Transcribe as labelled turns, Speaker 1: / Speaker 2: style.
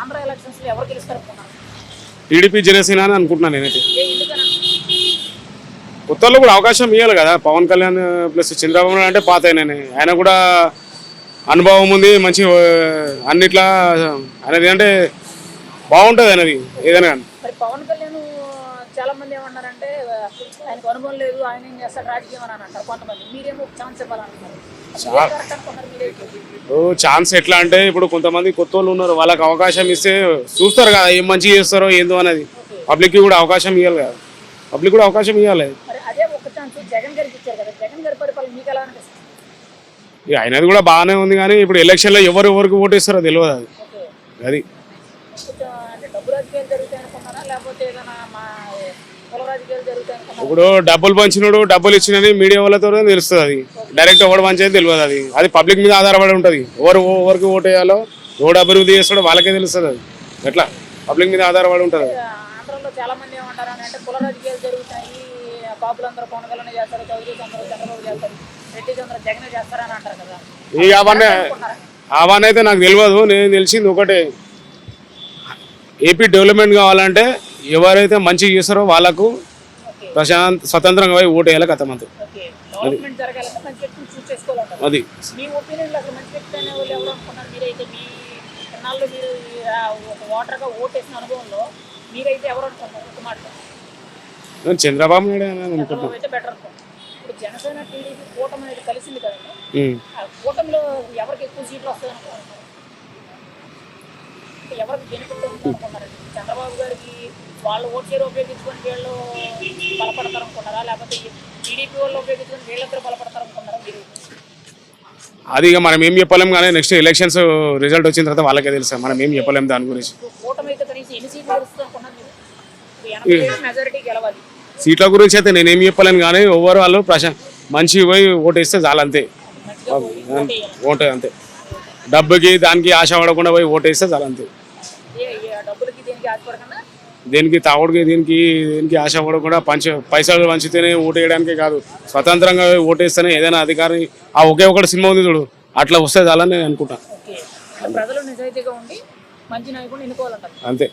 Speaker 1: ఆంధ్ర ఎవరు
Speaker 2: టీడీపీ జనసేన అని అనుకుంటున్నాను నేనైతే. కొత్తలో కూడా అవకాశం ఇవ్వాలి కదా. పవన్ కళ్యాణ్ ప్లస్ చంద్రబాబు నాయుడు అంటే పాత ఆయననే ఆయన కూడా అనుభవం ఉంది మంచి అన్నిట్లా అనేది అంటే బాగుంటుంది అనేది ఏదైనా కానీ.
Speaker 1: పవన్ చాలా మంది ఏమన్నారంటే ఆయనకు అనుభవం లేదు ఆయన ఏం చేస్తాడు రాజకీయం అని అంటారు కొంతమంది. మీరేమో ఛాన్స్
Speaker 2: ఓ ఛాన్స్ ఎట్లా అంటే ఇప్పుడు కొంతమంది కొత్త వాళ్ళు ఉన్నారు వాళ్ళకి అవకాశం ఇస్తే చూస్తారు కదా ఏం మంచిగా చేస్తారో ఏందో అనేది. పబ్లిక్కి కూడా అవకాశం ఇవ్వాలి కదా. పబ్లిక్ కూడా అవకాశం ఇవ్వాలి ఆయనది కూడా బాగానే ఉంది కానీ ఇప్పుడు ఎలక్షన్లో ఎవరు ఎవరికి ఓటేస్తారో తెలియదు అది. అది
Speaker 1: కొంచెం అంటే డబ్బు రాజకీయాలు జరుగుతాయి అనుకున్నారా లేకపోతే ఏదైనా మా
Speaker 2: ఇప్పుడు డబ్బులు పంచినోడు డబ్బులు ఇచ్చినది మీడియా వాళ్ళతో తెలుస్తుంది అది. డైరెక్ట్ ఎవడు పంచేది తెలియదు అది. అది పబ్లిక్ మీద ఆధారపడి ఉంటుంది. ఎవరు ఎవరికి ఓటు వేయాలో ఎవడు అభివృద్ధి చేస్తాడో వాళ్ళకే తెలుస్తుంది అది. ఎట్లా? పబ్లిక్ మీద ఆధారపడి ఉంటుంది అది.
Speaker 1: ఆంధ్రలో చాలా మంది ఏమంటారు అని అంటే కుల రాజకీయాలు జరుగుతాయి కాపులందరూ పవన్ కళ్యాణ్ చేస్తారు చౌదరి అందరూ చంద్రబాబు చేస్తారు రెడ్డి చంద్ర జగన్ చేస్తారని అంటారు కదా.
Speaker 2: ఇక అవన్నీ? అవన్నీ అయితే నాకు తెలియదు నేను తెలిసింది ఒకటే. ఏపీ డెవలప్మెంట్ కావాలంటే ఎవరైతే మంచిగా చేస్తారో వాళ్ళకు ప్రశాంత్ స్వతంత్రంగా పోయి ఓటు వేయాలి కథ మంత్
Speaker 1: ఓకే. డెవలప్మెంట్ జరగాలంటే మంచి వ్యక్తిని చూస్ చేసుకోవాలంటారు.
Speaker 2: అది.
Speaker 1: మంచి
Speaker 2: నేను చంద్రబాబు నాయుడు అని అనుకుంటున్నాను
Speaker 1: అంటే ఎవరికి బెనిఫిట్ ఉంటుంది అనుకున్నారండి చంద్రబాబు గారికి వాళ్ళు ఓట్ షేర్ ఉపయోగించుకొని వీళ్ళు బలపడతారు అనుకున్నారా లేకపోతే టీడీపీ వాళ్ళు ఉపయోగించుకొని వీళ్ళిద్దరు బలపడతారు అనుకున్నారా మీరు?
Speaker 2: అది ఇక మనం ఏం చెప్పలేం కానీ నెక్స్ట్ ఎలక్షన్స్ రిజల్ట్ వచ్చిన తర్వాత వాళ్ళకే తెలుసు. మనం ఏం చెప్పలేం దాని గురించి.
Speaker 1: సీట్లు
Speaker 2: గురించి అయితే నేనేం చెప్పలేను కానీ ఓవర్ వాళ్ళు ప్రశా మంచి పోయి ఓటు వేస్తే చాలు అంతే.
Speaker 1: ఓటు
Speaker 2: అంతే. డబ్బుకి దానికి ఆశ పడకుండా పోయి ఓటు వేస్తే చాలు అంతే.
Speaker 1: దేనికి
Speaker 2: తాగుడికి దీనికి దేనికి ఆశ పడకుండా పంచ పైసలు పంచితేనే ఓటు వేయడానికే కాదు. స్వతంత్రంగా పోయి ఓటు వేస్తేనే ఏదైనా అధికారి ఆ ఒకే ఒకటి సినిమా ఉంది చూడు అట్లా వస్తే చాలని నేను అనుకుంటాను అంతే.